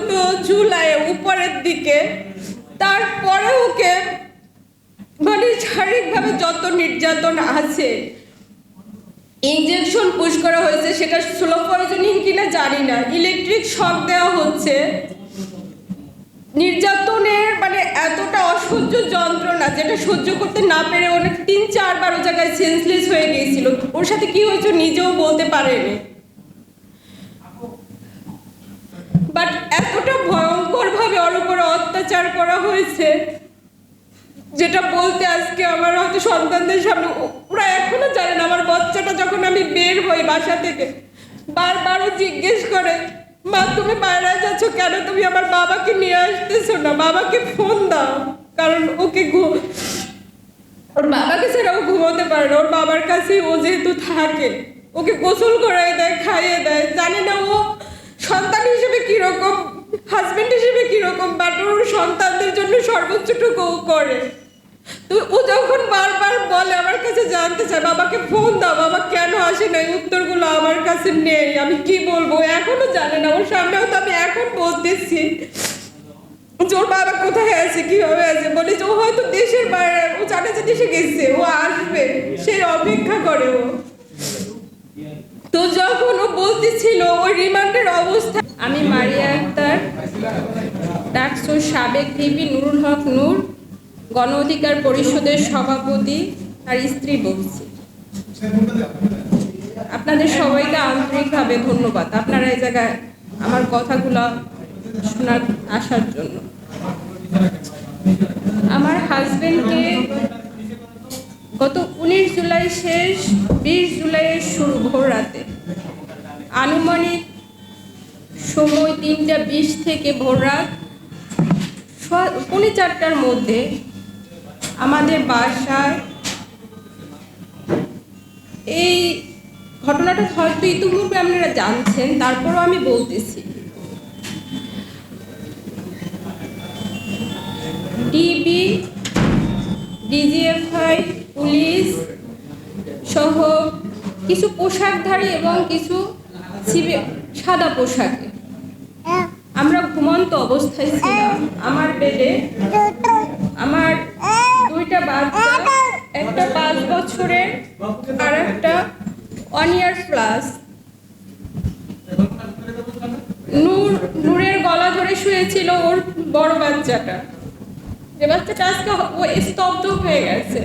দুটো চুলায় উপরের দিকে, তারপরে ওকে মানে শারীরিকভাবে যত নির্যাতন আছে ইঞ্জেকশন পুশ করা হয়েছে, সেটা স্লো পয়জনিং কিনা জানি না ইলেকট্রিক শক দেওয়া হচ্ছে। নির্যাতনের মানে এতটা অসহ্য যন্ত্রণা যেটা সহ্য করতে না পেরে অনেক তিন চারবার ও জায়গায় সেন্সলেস হয়ে গিয়েছিল। ওর সাথে কি হয়েছে নিজেও বলতে পারেনি। বাট এতটা ভয়ঙ্কর ভাবে ওর উপরে অত্যাচার করা হয়েছে, যেটা বলতে আজকে আমার হয়তো সন্তানদের সামনে, ওরা এখনও জানে না। আমার বাচ্চাটা যখন আমি বের হই বাসা থেকে বারবারও জিজ্ঞেস করে, মা, তুমি বাইরে যাচ্ছ কেন? তুমি আমার বাবাকে নিয়ে আসতেছো না। বাবাকে ফোন দাও, কারণ ওকে ওর বাবাকে ছাড়া ও ঘুমোতে পারে না। ওর বাবার কাছে ও যেহেতু থাকে, ওকে গোসল করাই দেয়, খাইয়ে দেয়। জানে না ও সন্তান হিসেবে কীরকম হাজবেন্ড হিসেবে কীরকম বাট ওর সন্তানদের জন্য সর্বোচ্চটুকু করে। তো ও যখন বারবার বলে, আমার কাছে জানতে চায়, বাবাকে ফোন দাও, বাবা কেন আসে না উত্তরগুলো আমার কাছে নেই, আমি কি বলব? এখনও জানে না, ওর সামনেও তো আমি এখন বলতেছি। যে ওর বাবা কোথায় আছে? কীভাবে আছে? বলে যে, ও হয়তো দেশের বাইরে, ও জানে যে দেশে গেছে, ও আসবে সেই অপেক্ষা করে ও। তো যখন ও বলতেছিল ওই রিমান্ডের অবস্থা, আমি মারিয়া আক্তার ডাকসুর সাবেক ভিপি নুরুল হক নূর, গণ অধিকার পরিষদের সভাপতি আর স্ত্রী বলছি। আপনাদের সবাইকে আন্তরিকভাবে ধন্যবাদ। আপনারা এই জায়গায় আমার কথাগুলো শোনার আসার জন্য। আমার হাজবেন্ডকে গত উনিশ জুলাই শেষ, বিশ জুলাইয়ের শুরু ভোর রাতে। আনুমানিক সময় তিনটা বিশ থেকে ভোর রাত পৌনে চারটার মধ্যে আমাদের বাসায় এই ঘটনাটা হয়তো ইতিপূর্বে আপনারা জানছেন, তারপরও আমি বলতেছি। ডিবি, ডিজিএফআই পুলিশ সহ কিছু পোশাকধারী এবং কিছু সাদা পোশাকে। আমরা ঘুমন্ত অবস্থায় ছিলাম। আমার বেডে আমার দুইটা বাচ্চা, একটা পাঁচ বছরের আর একটা ওয়ান ইয়ার প্লাস নূর নূরের গলা ধরে শুয়েছিল ওর বড় বাচ্চাটা। যে বাচ্চাটা আজকে ও স্তব্ধ হয়ে গেছে।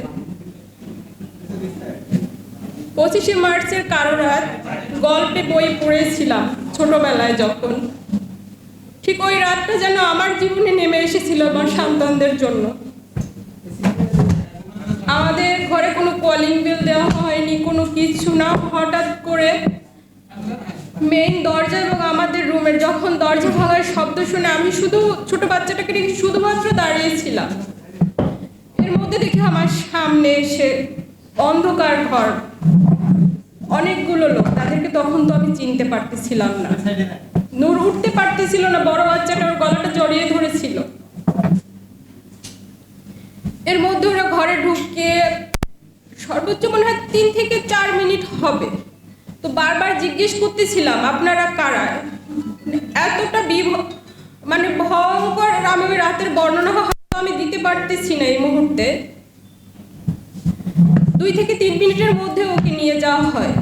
পঁচিশে মার্চের কারও রাত গল্পে বই পড়েছিলাম ছোটবেলায় যখন। ঠিক ওই রাতটা যেন আমার জীবনে নেমে এসেছিল আমার সন্তানদের জন্য। আমাদের ঘরে কোনো কলিং বেল দেওয়া হয়নি, কোনো কিছু না। হঠাৎ করে মেইন দরজা এবং আমাদের রুমের যখন দরজা ভাঙার শব্দ শুনে আমি শুধু ছোট বাচ্চাটাকে রেখে শুধুমাত্র দাঁড়িয়েছিলাম এর মধ্যে দেখে আমার সামনে এসে অন্ধকার ঘর। অনেকগুলো লোক, তাদেরকে তখন তো আমি চিনতে পারতেছিলাম না। নূর উঠতে পারতেছিল না, বড় বাচ্চাটা ওর গলাটা জড়িয়ে ধরেছিল। এর মধ্যে ওরা ঘরে ঢুকে সর্বোচ্চ মনে হয় তিন থেকে চার মিনিট হবে। তো বারবার জিজ্ঞেস করতেছিলাম, আপনারা কারা? এতটা বিভ মানে ভয়ঙ্কর, আমি রাতের বর্ণনা আমি দিতে পারতেছি না এই মুহূর্তে। দুই থেকে তিন মিনিটের মধ্যে ওকে নিয়ে যাওয়া হয়।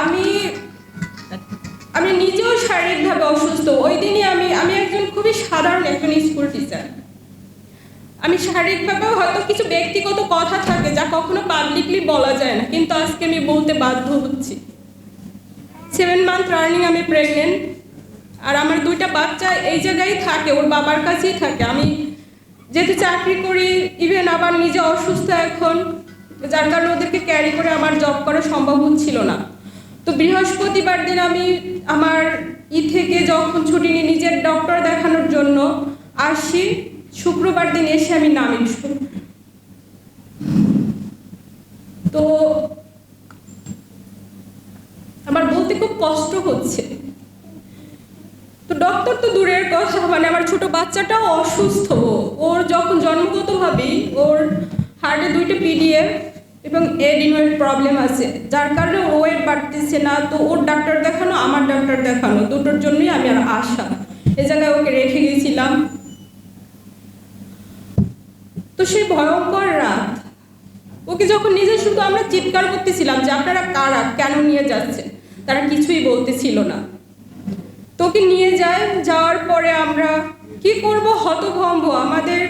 আমি আমি নিজেও শারীরিকভাবে অসুস্থ। ওই দিনই আমি আমি একজন খুবই সাধারণ একজন স্কুল টিচার। আমি শারীরিকভাবেও হয়তো কিছু ব্যক্তিগত কথা থাকে যা কখনো পাবলিকলি বলা যায় না, কিন্তু আজকে আমি বলতে বাধ্য হচ্ছি। সেভেন মান্থ রানিং আমি প্রেগনেন্ট আর আমার দুইটা বাচ্চা এই জায়গায় থাকে, ওর বাবার কাছেই থাকে। আমি যেহেতু চাকরি করি ইভেন আবার নিজে অসুস্থ এখন, যার কারণে ওদেরকে ক্যারি করে আমার জব করা সম্ভব হচ্ছিল না। তো বৃহস্পতিবার দিন আমি আমার ই থেকে যখন ছুটি নিয়ে নিজের ডক্টর দেখানোর জন্য আসি। শুক্রবার দিন এসে আমি নামি তো আমার বলতে খুব কষ্ট হচ্ছে। তো দূরের কথা মানে আমার ছোট বাচ্চাটাও অসুস্থ। ওর যখন জন্মগতভাবেই ওর হার্টে দুইটা পিডিএফ এবং এডিনোয়েড প্রবলেম আছে। যার কারণে ওয়েট বাড়তেছে না, তো ওর ডাক্তার দেখানো, আমার ডাক্তার দেখানো, দুটোর জন্যই আমি আর আশা। এ জায়গায় ওকে রেখে গেছিলাম। তো সেই ভয়ঙ্কর রাত। ওকে যখন নিজে শুধু আমরা চিৎকার করতেছিলাম যে, আপনারা কারা? কেন নিয়ে যাচ্ছেন? তারা কিছুই বলতেছিল না। তোকে নিয়ে যায়, যাওয়ার পরে আমরা কি করব? হতভম্ব। আমাদের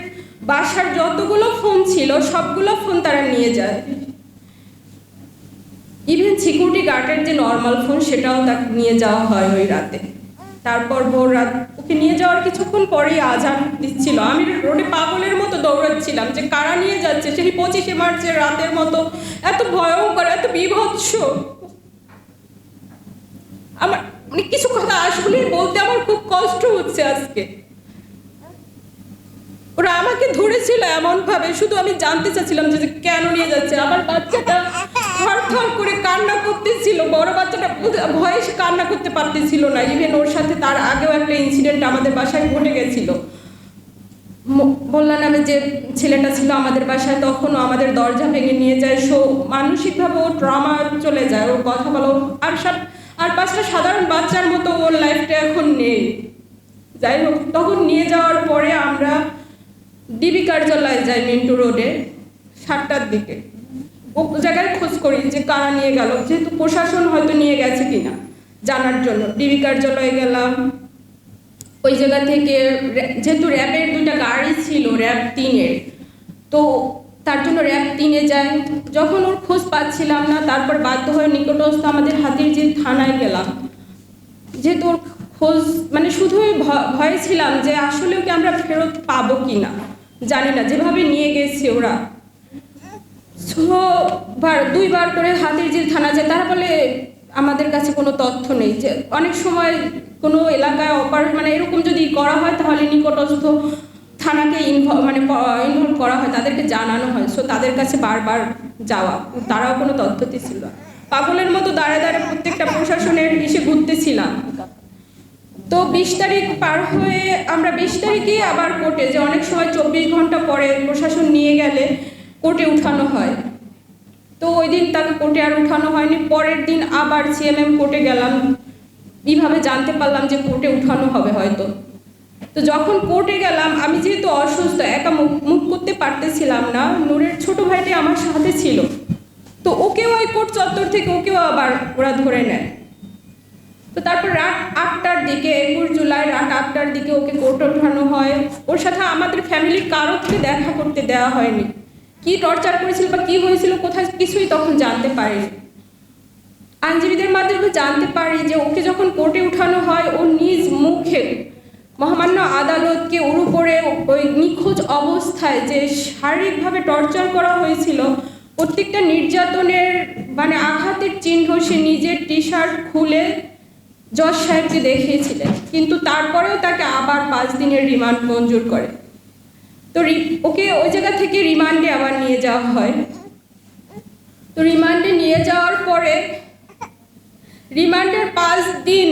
বাসার যতগুলো ফোন ছিল, সবগুলো ফোন তারা নিয়ে যায়। ইভেন সিকিউরিটি গার্ডের যে নর্মাল ফোন সেটাও তাকে নিয়ে যাওয়া হয় ওই রাতে। তারপর ভোর রাত ওকে নিয়ে যাওয়ার কিছুক্ষণ পরেই আজান দিচ্ছিল। আমি রোডে পাগলের মতো দৌড়াচ্ছিলাম যে কারা নিয়ে যাচ্ছে? সেই পঁচিশে মার্চের রাতের মতো। এত ভয়ঙ্কর, এত বিভৎস। আমার মানে কিছু কথা আসলে বলতে আমার খুব কষ্ট হচ্ছে আজকে। ওরা আমাকে ধরেছিল এমন ভাবে শুধু আমি জানতে চাচ্ছিলাম যে কেন নিয়ে যাচ্ছে। আমার বাচ্চাটা থর করে কান্না করতেছিল, বড় বাচ্চাটা ভয়ে কান্না করতে পারতেছিল না। ইভেন ওর সাথে তার আগেও একটা ইনসিডেন্ট আমাদের বাসায় ঘটে গেছিল। বললাম আমি যে ছেলেটা ছিল আমাদের বাসায়, তখনও আমাদের দরজা ভেঙে নিয়ে যায়। সো মানসিকভাবে ও ট্রমা চলে যায়। ওর কথা বলো আর সব পাঁচটা সাধারণ বাচ্চার মতো ওর লাইফটা এখন নেই। যাই হোক, তখন নিয়ে যাওয়ার পরে আমরা ডিবি কার্যালয়ে যাই মিন্টু রোডে, সাতটার দিকে। ও জায়গায় খোঁজ করি যে কারা নিয়ে গেল, যেহেতু প্রশাসন হয়তো নিয়ে গেছে কিনা জানার জন্য। ডিবি কার্যালয়ে গেলাম। ওই জায়গা থেকে যেহেতু র্যাবের দুইটা গাড়ি ছিল র্যাব তিনের, তো তার জন্য র্যাব তিনে যায়। যখন ওর খোঁজ পাচ্ছিলাম না, তারপর বাধ্য হয়ে নিকটস্থ আমাদের হাতির যে থানায় গেলাম। যেহেতু ওর খোঁজ মানে শুধুই ভয়ে ছিলাম যে আসলে ওকে আমরা ফেরত পাবো কি না, জানি না, যেভাবে নিয়ে গেছে ওরা। বার দুইবার করে হাতির যে থানা যায়, তারা বলে আমাদের কাছে কোনো তথ্য নেই। যে অনেক সময় কোনো এলাকায় অপার মানে এরকম যদি করা হয়, তাহলে নিকটস্থ থানাকে ইনভলভ মানে ইনভলভ করা হয়, তাদেরকে জানানো হয়। সো তাদের কাছে বারবার যাওয়া। তারাও কোনো তথ্য দিচ্ছিল। পাগলের মতো দাঁড়ে দাঁড়ে প্রত্যেকটা প্রশাসনের এসে ঘুরতেছিলাম। তো বিশ তারিখ পার হয়ে, আমরা বিশ তারিখেই আবার কোর্টে যে অনেক সময় চব্বিশ ঘণ্টা পরে প্রশাসন নিয়ে গেলে কোর্টে উঠানো হয়। তো ওই দিন তাকে কোর্টে আর উঠানো হয়নি। পরের দিন আবার সিএমএম কোর্টে গেলাম। এইভাবে জানতে পারলাম যে কোর্টে উঠানো হবে হয়তো। তো যখন কোর্টে গেলাম, আমি যেহেতু অসুস্থ, একা মুখ মুখ করতে পারতেছিলাম না, নূরের ছোট ভাইটি আমার সাথে ছিল। তো ওকেও ওই কোর্ট চত্বর থেকে ওকেও আবার ওরা ধরে নেয়। তো তারপর রাত আটটার দিকে, একুশ জুলাই রাত আটটার দিকে ওকে কোর্টে ওঠানো হয়। ওর সাথে আমাদের ফ্যামিলির কারোকে দেখা করতে দেওয়া হয়নি। কি টর্চার করেছিল বা কি হয়েছিল কোথায় কিছুই তখন জানতে পারিনি। আইনজীবীদের মাধ্যমে জানতে পারি যে ওকে যখন কোর্টে উঠানো হয়, ও নিজ মুখে মহামান্য আদালতকে ওর উপরে ওই নিখোঁজ অবস্থায় যে শারীরিকভাবে টর্চার করা হয়েছিল, প্রত্যেকটা নির্যাতনের মানে আঘাতের চিহ্ন সে নিজের টি শার্ট খুলে জজ সাহেবকে দেখিয়েছিলেন। কিন্তু তারপরেও তাকে আবার পাঁচ দিনের রিমান্ড মঞ্জুর করে। তো ওকে ওই জায়গা থেকে রিমান্ডে আবার নিয়ে যাওয়া হয়। তো রিমান্ডে নিয়ে যাওয়ার পরে রিমান্ডের পাঁচ দিন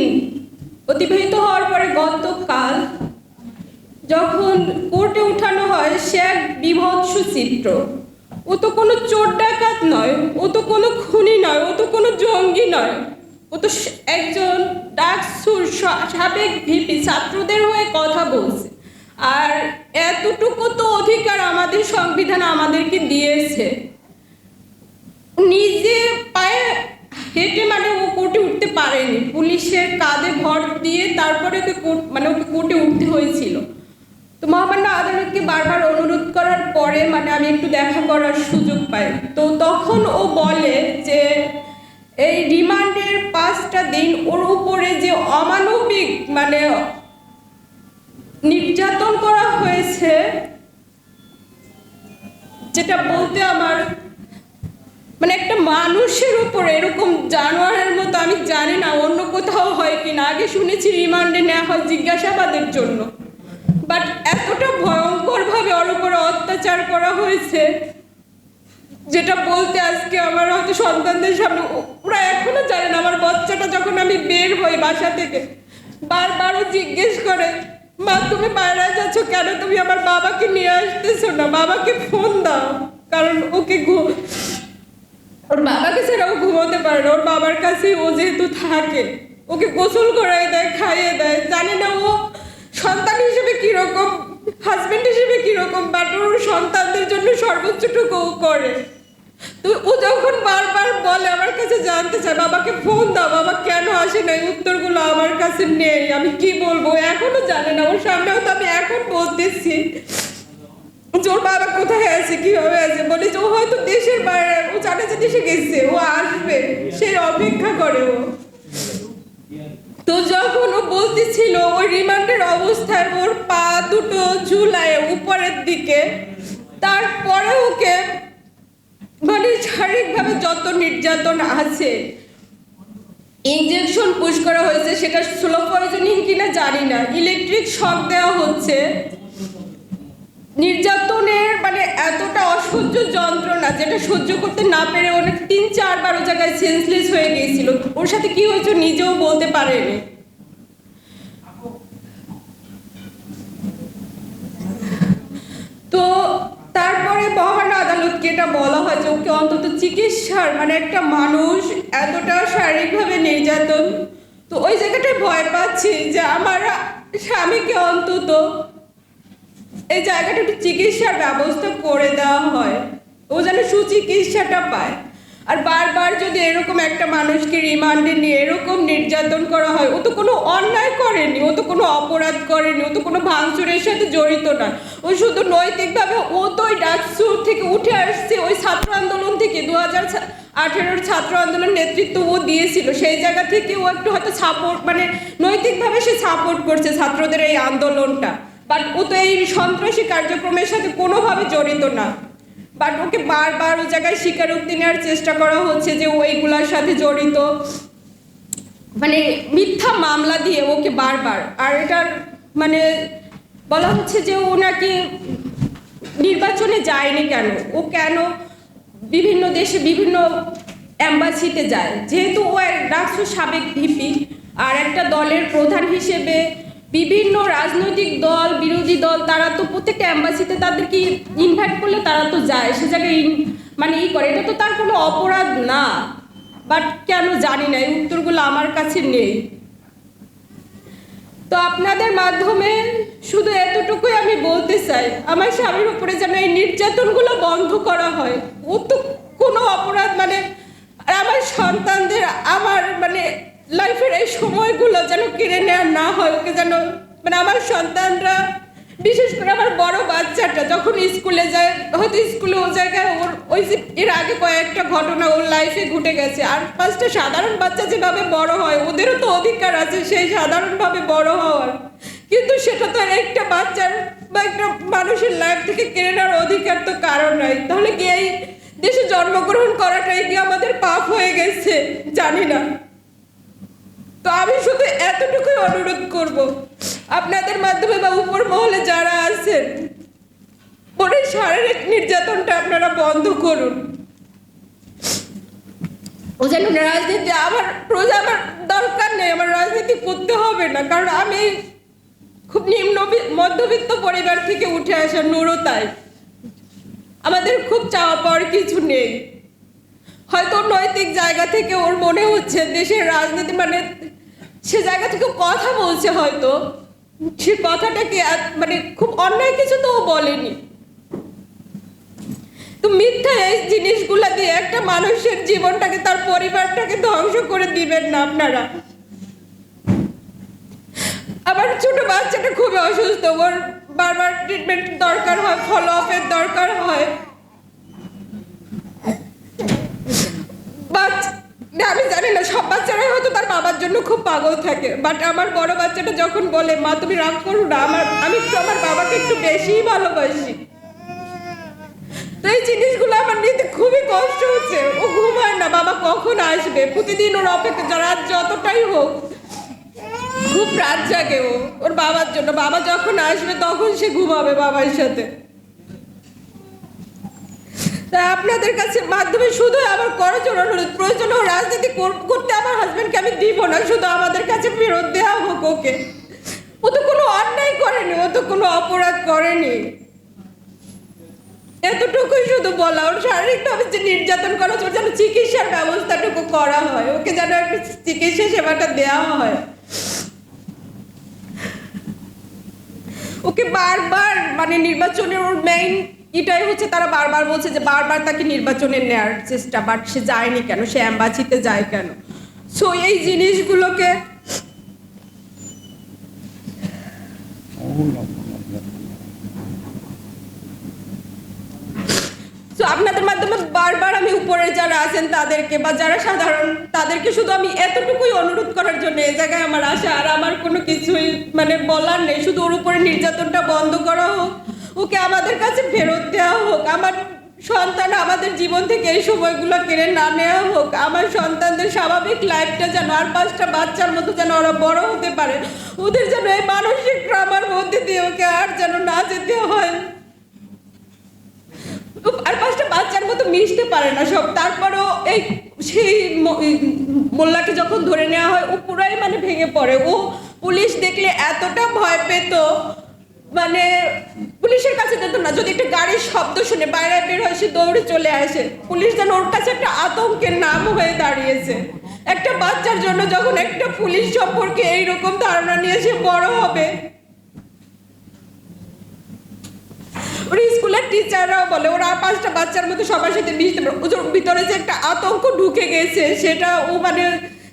অতিবাহিত হওয়ার পরে গতকাল যখন কোর্টে উঠানো হয়, সে এক বিভৎস চিত্র। ও তো কোনো চোর ডাকাত নয়, ও তো কোনো খুনি নয়, ও তো কোনো জঙ্গি নয়। ও তো একজন ডাকসুর সাবেক ভিপি ছাত্রদের হয়ে কথা বলছে। আর এতটুকু তো অধিকার আমাদের সংবিধান আমাদেরকে দিয়েছে। নিজে পায়ে হেঁটে মানে ও কোর্টে উঠতে পারেনি। পুলিশের কাঁধে ভর দিয়ে তারপরে ওকে কোর্ট মানে ওকে কোর্টে উঠতে হয়েছিল। তো মহামান্য আদালতকে বারবার অনুরোধ করার পরে মানে আমি একটু দেখা করার সুযোগ পাই। তো তখন ও বলে যে, এই রিমান্ডের পাঁচটা দিন ওর উপরে যে অমানবিক মানে নির্যাতন করা হয়েছে, যেটা বলতে আমার মানে একটা মানুষের উপরে এরকম জানোয়ারের মতো আমি জানি না অন্য কোথাও হয় কি না আগে শুনেছি রিমান্ডে নেওয়া হয় জিজ্ঞাসাবাদের জন্য। বাট এতটা ভয়ঙ্করভাবে ওর উপরে অত্যাচার করা হয়েছে, যেটা বলতে আজকে আমার হয়তো সন্তানদের সামনে, ওরা এখনও জানে না। আমার বাচ্চাটা যখন আমি বের হই বাসা থেকে বারবারও জিজ্ঞেস করে, মা, তুমি বাইরে যাচ্ছ কেন? তুমি আমার বাবাকে নিয়ে আসতেছো না। বাবাকে ফোন দাও, কারণ ওকে ঘু- ওর বাবাকে ও ঘুমোতে পারে না। ওর বাবার কাছে ও যেহেতু থাকে, ওকে গোসল করাই দেয়, খাইয়ে দেয়। জানি না ও সন্তান হিসেবে কীরকম হাজবেন্ড হিসেবে কীরকম বাট ওর সন্তানদের জন্য সর্বোচ্চটুকু ও করে। তো ও যখন বারবার বলে, আমার কাছে জানতে চায়, বাবাকে ফোন দাও, বাবা কেন আসে না এই উত্তরগুলো আমার কাছে নেই, আমি কি বলব? এখনও জানে না, ওর সামনেও তো আমি এখন বলতেছি। যে বাবা কোথায় আছে? কীভাবে আছে? বলি ও হয়তো দেশের বাইরে, ও জানে যে দেশে গেছে, ও আসবে। সেই অপেক্ষা করে ও। তো যখন ও বলতেছিল ওই রিমান্ডের অবস্থায় ওর পা দুটো ঝুলায় উপরের দিকে, তারপরে ওকে মানে শারীরিকভাবে যত নির্যাতন আছে ইনজেকশন পুশ করা হয়েছে, সেটা স্লো পয়জনিং কিনা জানি না ইলেকট্রিক শক দেওয়া হচ্ছে। নির্যাতনের মানে এতটা অসহ্য যন্ত্রণা যেটা সহ্য করতে না পেরে অনেক তিন চারবার ও জায়গায় সেন্সলেস হয়ে গিয়েছিল। ওর সাথে কি হয়েছে নিজেও বলতে পারেনি। তো তারপরে মহান আদালতকে এটা বলা হয় যে ওকে অন্তত চিকিৎসার মানে একটা মানুষ এতটা শারীরিকভাবে নির্যাতন, তো ওই জায়গাটায় ভয় পাচ্ছি যে আমার স্বামীকে অন্তত এই জায়গাটা একটু চিকিৎসার ব্যবস্থা করে দেওয়া হয়। ও যেন সুচিকিৎসাটা পায়। আর বারবার যদি এরকম একটা মানুষকে রিমান্ডে নিয়ে এরকম নির্যাতন করা হয়, ও তো কোনো অন্যায় করেনি, ও তো কোনো অপরাধ করেনি, ও তো কোনো ভাঙচুরের সাথে জড়িত নয়। ও শুধু নৈতিকভাবে ও তো ওই ডাকসু থেকে উঠে আসছে, ওই ছাত্র আন্দোলন থেকে। দু হাজার আঠেরোর ছাত্র আন্দোলন নেতৃত্ব ও দিয়েছিল। সেই জায়গা থেকে ও একটু হয়তো সাপোর্ট মানে নৈতিকভাবে সে সাপোর্ট করছে ছাত্রদের এই আন্দোলনটা। বাট ও তো এই সন্ত্রাসী কার্যক্রমের সাথে কোনোভাবে জড়িত না। বাট ওকে বারবার ও জায়গায় স্বীকারোক্তি নেওয়ার চেষ্টা করা হচ্ছে যে ও এইগুলার সাথে জড়িত। মানে মিথ্যা মামলা দিয়ে ওকে বারবার। আর এটার মানে বলা হচ্ছে যে ও নাকি নির্বাচনে যায়নি কেন? ও কেন বিভিন্ন দেশে বিভিন্ন অ্যাম্বাসিতে যায়? যেহেতু ও রাষ্ট্র সাবেক ভিপি, আর একটা দলের প্রধান হিসেবে বিভিন্ন রাজনৈতিক দল, বিরোধী দল, তারা তো প্রত্যেকটা অ্যাম্বাসিতে তাদেরকে ইনভাইট করলে তারা তো যায়, সে জায়গায় মানে ই করে। এটা তো তার কোনো অপরাধ না। বাট কেন জানি না, এই উত্তরগুলো আমার কাছে নেই। তো আপনাদের মাধ্যমে শুধু এতটুকুই আমি বলতে চাই, আমার স্বামীর উপরে যেন এই নির্যাতনগুলো বন্ধ করা হয়। ও তো কোনো অপরাধ মানে আমার সন্তানদের, আমার মানে লাইফের এই সময়গুলো যেন কেড়ে নেওয়া না হয়, ওকে যেন মানে আমার সন্তানরা, বিশেষ করে আমার বড় বাচ্চাটা যখন স্কুলে যায়, হয়তো স্কুলে ও জায়গায় ওর, ওই যে এর আগে কয়েকটা ঘটনা ওর লাইফে ঘটে গেছে। আর পাঁচটা সাধারণ বাচ্চা যেভাবে বড় হয়, ওদেরও তো অধিকার আছে সেই সাধারণভাবে বড় হওয়ার। কিন্তু সেটা তো একটা বাচ্চার বা একটা মানুষের লাইফ থেকে কেড়ে নেওয়ার অধিকার তো কারণ নাই। তাহলে কি এই দেশে জন্মগ্রহণ করাটাই কি আমাদের পাপ হয়ে গেছে? জানি না। তো আমি শুধু এতটুকুই অনুরোধ করব। আপনাদের মাধ্যমে বা উপর মহলে যারা আছেন ওর শারীরিক নির্যাতনটা আপনারা বন্ধ করুন। ও যেন রাজনীতি, আমার প্রজা আমার দরকার নেই, আমার রাজনীতি করতে হবে না, কারণ আমি খুব নিম্ন মধ্যবিত্ত পরিবার থেকে উঠে আসা নুরো তাই আমাদের খুব চাওয়া পাওয়ার কিছু নেই। হয়তো নৈতিক জায়গা থেকে ওর মনে হচ্ছে দেশের রাজনীতি মানে সে জায়গা থেকে কথা বলছে হয়তো। সে কথাটা কি এত- মানে খুব অন্যায় কিছু তো বলেনি। তো মিথ্যা এই জিনিসগুলা দিয়ে একটা মানুষের জীবনটাকে তার পরিবারটাকে ধ্বংস করে দিবেন না আপনারা। আমার ছোট বাচ্চাটা খুবই অসুস্থ, ওর বারবার ট্রিটমেন্ট দরকার হয় ফলো আপের দরকার হয়। আমি জানি সব বাচ্চারাই হয়তো তার বাবার জন্য খুব পাগল থাকে। বাট আমার বড় বাচ্চাটা যখন বলে, মা, তুমি রাগ করো না, আমার, আমি একটু আমার বাবাকে একটু বেশিই ভালোবাসি। তো এই জিনিসগুলো আমার নিতে খুবই কষ্ট হচ্ছে। ও ঘুমায় না, বাবা কখন আসবে? প্রতিদিন ওর অপেক্ষা রাত যতটাই হোক, খুব রাত জাগে ও, ওর বাবার জন্য। বাবা যখন আসবে, তখন সে ঘুমাবে বাবার সাথে। তা আপনাদের কাছে মাধ্যমে শুধু আমার করজোর অনুরোধ প্রয়োজন রাজনীতি কর- করতে আমার হাজবেন্ডকে আমি দিব না, শুধু আমাদের কাছে ফেরত দেওয়া হোক ওকে। ও তো কোনো অন্যায় করেনি, ও তো কোনো অপরাধ করেনি। এতটুকুই শুধু বলা, ওর শারীরিকভাবে যে নির্যাতন করা হচ্ছে যেন চিকিৎসার ব্যবস্থাটুকু করা হয়, ওকে যেন একটু চিকিৎসা সেবাটা দেওয়া হয়। ওকে বারবার মানে নির্বাচনের ওর মেইন এটাই হচ্ছে তারা বারবার বলছে যে বারবার তাকে নির্বাচনে নেওয়ার চেষ্টা বাট সে যায়নি কেন? সে অ্যাম্বাসিতে যায় কেন? সো এই জিনিসগুলোকে আপনাদের মাধ্যমে বারবার আমি উপরে যারা আছেন তাদেরকে বা যারা সাধারণ, তাদেরকে শুধু আমি এতটুকুই অনুরোধ করার জন্য এই জায়গায় আমার আসা আর আমার কোনো কিছুই মানে বলার নেই। শুধু ওর উপরে নির্যাতনটা বন্ধ করা হোক। ওকে আমাদের কাছে ফেরত দেওয়া হোক। আমার সন্তান আমাদের জীবন থেকে এই সময়গুলো কেড়ে না নেওয়া হোক। আমার সন্তানদের স্বাভাবিক লাইফটা যেন আর পাঁচটা বাচ্চার মতো যেন ওরা বড় হতে পারে। ওদের যেন এই মানসিক ট্রামার মধ্যে দিয়ে ওকে আর যেন না যেতে হয়। আর পাঁচটা বাচ্চার মতো মিশতে পারে না সব। তারপরেও এই সেই মোল্লাকে যখন ধরে নেওয়া হয়, ও পুরাই মানে ভেঙে পড়ে। ও পুলিশ দেখলে এতটা ভয় পেত। মানে পুলিশের কাছে যেত না, যদি একটা গাড়ির শব্দ শুনে বাইরে বের হয়, সে দৌড়ে চলে আসে। পুলিশ যেন ওর কাছে একটা আতঙ্কের নাম হয়ে দাঁড়িয়েছে। একটা বাচ্চার জন্য যখন একটা পুলিশ সম্পর্কে এইরকম ধারণা নিয়ে সে বড় হবে। ওর স্কুলের টিচাররাও বলে, ওরা পাঁচটা বাচ্চার মতো সবার সাথে মিশতে পারে। ওর ভিতরে যে একটা আতঙ্ক ঢুকে গেছে, সেটা ও মানে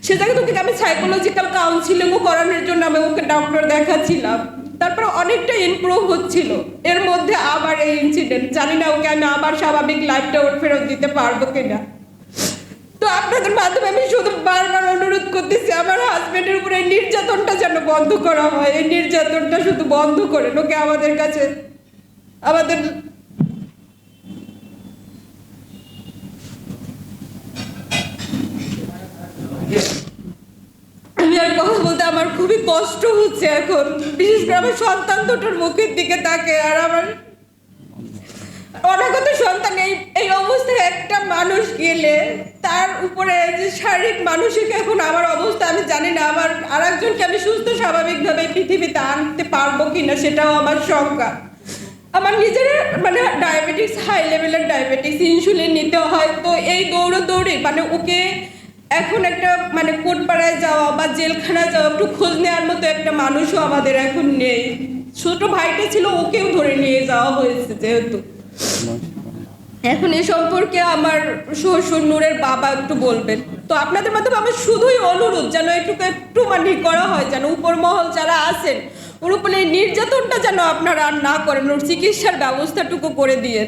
সে জায়গায় তোকে আমি সাইকোলজিক্যাল কাউন্সিলিংও করানোর জন্য আমি ওকে ডক্টর দেখাচ্ছিলাম। তারপরে অনেকটা ইমপ্রুভ হচ্ছিল। এর মধ্যে আবার এই ইনসিডেন্ট জানি না ওকে আমি আবার স্বাভাবিক লাইফটা ওর ফেরত দিতে পারব কিনা। তো আপনাদের মাধ্যমে আমি শুধু বারবার অনুরোধ করতেছি, আমার হাজবেন্ডের উপরে এই নির্যাতনটা যেন বন্ধ করা হয়। এই নির্যাতনটা শুধু বন্ধ করেন। ওকে আমাদের কাছে, আমাদের বলতে আমার খুবই কষ্ট হচ্ছে এখন। বিশেষ করে আমার সন্তান দুটোর মুখের দিকে তাকে আর আমার অনাগত সন্তান এই এই অবস্থায় একটা মানুষ গেলে তার উপরে যে শারীরিক মানসিক এখন আমার অবস্থা, আমি জানি না, আমার আর একজনকে আমি সুস্থ স্বাভাবিকভাবে পৃথিবীতে আনতে পারব কিনা সেটাও আমার শঙ্কা। আমার নিজের মানে ডায়াবেটিস হাই লেভেলের ডায়াবেটিস ইনসুলিন নিতে হয়, তো এই দৌড়ো দৌড়ে মানে ওকে এখন একটা মানে কোটপাড়ায় যাওয়া বা জেলখানায় যাওয়া, একটু খোঁজ নেওয়ার মতো একটা মানুষও আমাদের এখন নেই। ছোট ভাইটা ছিল, ওকেও ধরে নিয়ে যাওয়া হয়েছে যেহেতু। এখন এ সম্পর্কে আমার শ্বশুর নূরের বাবা একটু বলবেন। তো আপনাদের মাধ্যমে আমার শুধুই অনুরোধ, যেন একটু একটু মানে করা হয়, যেন উপর মহল যারা আছেন, ওর উপরে নির্যাতনটা যেন আপনারা আর না করেন, ওর চিকিৎসার ব্যবস্থাটুকু করে দিয়েন।